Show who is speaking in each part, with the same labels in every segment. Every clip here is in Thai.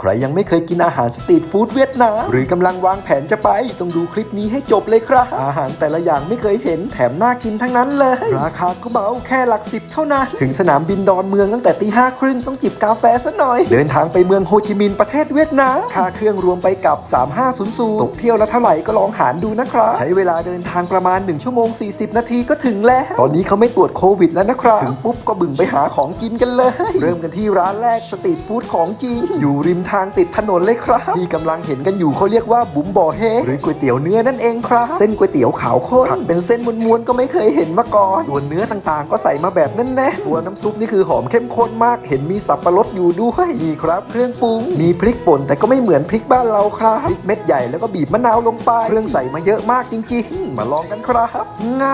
Speaker 1: ใครยังไม่เคยกินอาหารสตรีทฟู้ดเวียดนามหรือกำลังวางแผนจะไป ต้องดูคลิปนี้ให้จบเลยครับ อาหารแต่ละอย่างไม่เคยเห็นแถมน่ากินทั้งนั้นเลย ราคาก็เบาแค่หลักสิบเท่านั้น ถึงสนามบินดอนเมืองตั้งแต่ตีห้าครึ่งต้องจิบกาแฟซะหน่อย เดินทางไปเมืองโฮจิมินห์ประเทศเวียดนามค่าเครื่องรวมไปกับ 3500ตกเที่ยวละเท่าไหร่ก็ลองหารดูนะครับใช้เวลาเดินทางประมาณ1ชั่วโมง 40 นาทีก็ถึงแล้วตอนนี้เขาไม่ตรวจโควิดแล้วนะครับถึงปุ๊บก็บึ่งไปหาของกินกันเลย เริ่มกันที่ร้านแรกสตรีทฟู้ดของจริงอยู่ริมทางติดถนนเลยครับ ที่กำลังเห็นกันอยู่เขาเรียกว่าบุ๋มบ่อเฮหรือก๋วยเตี๋ยวเนื้อนั่นเองครับ เส้นก๋วยเตี๋ยวขาวข้นผัดเป็นเส้นม้วนๆก็ไม่เคยเห็นมาก่อน ส่วนเนื้อต่างๆ ก็ใส่มาแบบแน่นๆตัวน้ำซุปนี่คือหอมเข้มข้นมาก เห็นมีสับปะรดอยู่ด้วยนี่ครับเครื่องปรุงมีพริกป่นแต่ก็ไม่เหมือนพริกบ้านเราครับพริกเม็ดใหญ่แล้วก็บีบมะนาวลงไป เครื่องใส่มาเยอะมากจริง ๆ มาลองกันครับง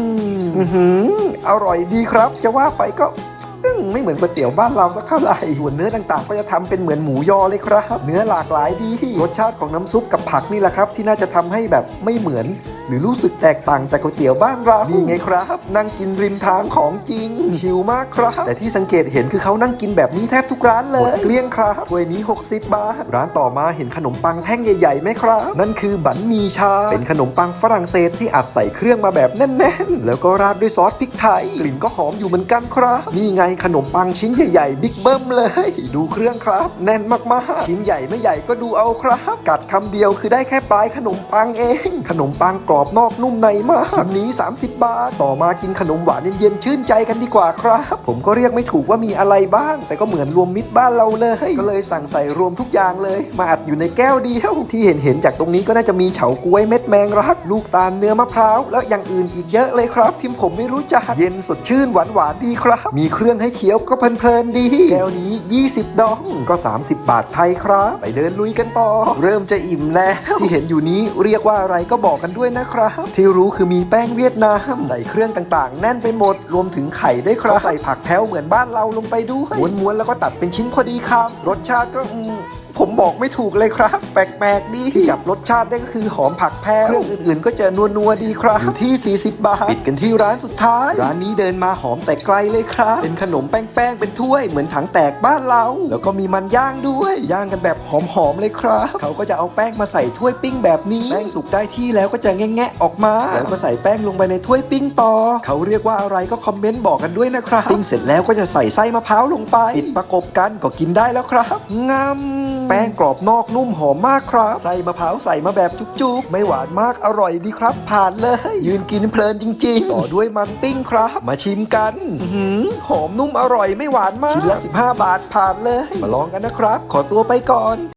Speaker 1: ำอื้อหืออร่อยดีครับ จะว่าไปก็อืม ไม่เหมือนก๋วยเตี๋ยวบ้านเราสักเท่าไหร่ส่วนเนื้อต่างๆ ก็จะทำเป็นเหมือนหมูยอเลยครับ เนื้อหลากหลายดีรสชาติของน้ำซุปกับผักนี่แหละครับ ที่น่าจะทำให้แบบไม่เหมือน หรือรู้สึกแตกต่างจากก๋วยเตี๋ยวบ้านเรานี่ไงครับ นั่งกินริมทางของจริง ชิลมากครับ แต่ที่สังเกตเห็นคือเขานั่งกินแบบนี้แทบทุกร้านเลยหมดเกลี้ยงครับถ้วยนี้ 60 บาท ร้านต่อมาเห็นขนมปังแท่งใหญ่ๆไหมครับ นั่นคือบันมีชา เป็นขนมปังฝรั่งเศสที่อัดใส่เครื่องมาแบบแน่นๆ แล้วก็ราดด้วยซอสพริกไทยกลิ่นก็หอมอยู่เหมือนกันครับ นี่ไงขนมปังชิ้นใหญ่ๆบิ๊กเบิ้มเลย ดูเครื่องครับ แน่นมากๆ ชิ้นใหญ่ไม่ใหญ่ก็ดูเอาครับ กัดคำเดียวคือได้แค่ปลายขนมปังเอง ขนมปังกรอบอบนอกนุ่มในมากชิ้นนี้ 30 บาท ต่อมากินขนมหวานเย็นๆชื่นใจกันดีกว่าครับ ผมก็เรียกไม่ถูกว่ามีอะไรบ้าง แต่ก็เหมือนรวมมิตรบ้านเราเลย ก็เลยสั่งใส่รวมทุกอย่างเลย มาอัดอยู่ในแก้วเดียว ที่เห็นเห็นๆจากตรงนี้ก็น่าจะมีเฉาก๊วยเม็ดแมงรัก ลูกตาลเนื้อมะพร้าว แล้วอย่างอื่นอีกเยอะเลยครับ ที่ผมไม่รู้จักเย็นสดชื่นหวานหวานดีครับ มีเครื่องให้เคี้ยวก็เพลินๆดีแก้วนี้ 20 ดองก็ 30 บาทไทยครับ ไปเดินลุยกันต่อ เริ่มจะอิ่มแล้วที่เห็นอยู่นี้เรียกว่าอะไรก็บอกกันด้วยนะครับ ที่รู้คือมีแป้งเวียดนาม ใส่เครื่องต่างๆ แน่นไปหมด รวมถึงไข่ด้วยครับใส่ผักแพ้วเหมือนบ้านเราลงไปด้วยม้วนๆแล้วก็ตัดเป็นชิ้นพอดีคำรสชาติก็อืม ผมบอกไม่ถูกเลยครับ แปลกๆดีที่จับรสชาติได้ก็คือหอมผักแพรเครื่องอื่นๆ ก็จะนัวๆดีครับอยู่ที่ 40 บาทปิดกันที่ร้านสุดท้าย ร้านนี้เดินมาหอมแต่ไกลเลยครับ เป็นขนมแป้งๆเป็นถ้วยเหมือนถังแตกบ้านเรา แล้วก็มีมันย่างด้วยย่างกันแบบหอมๆเลยครับ เขาก็จะเอาแป้งมาใส่ถ้วยปิ้งแบบนี้แป้งสุกได้ที่แล้วก็จะแงะๆออกมา แล้วก็ใส่แป้งลงไปในถ้วยปิ้งต่อ เขาเรียกว่าอะไรก็คอมเมนต์บอกกันด้วยนะครับปิ้งเสร็จแล้วก็จะใส่ไส้มะพร้าวลงไปปิดประกบกันก็กินได้แล้วครับงามแป้งกรอบนอกนุ่มหอมมากครับ ใส่มะพร้าวใส่มาแบบจุกๆ ไม่หวานมากอร่อยดีครับ ผ่านเลย ยืนกินเพลินจริง ๆ ต่อด้วยมันปิ้งครับ มาชิมกันอื้อหือหอมนุ่มอร่อยไม่หวานมากชิ้นละ15 บาทผ่านเลย มาลองกันนะครับ ขอตัวไปก่อน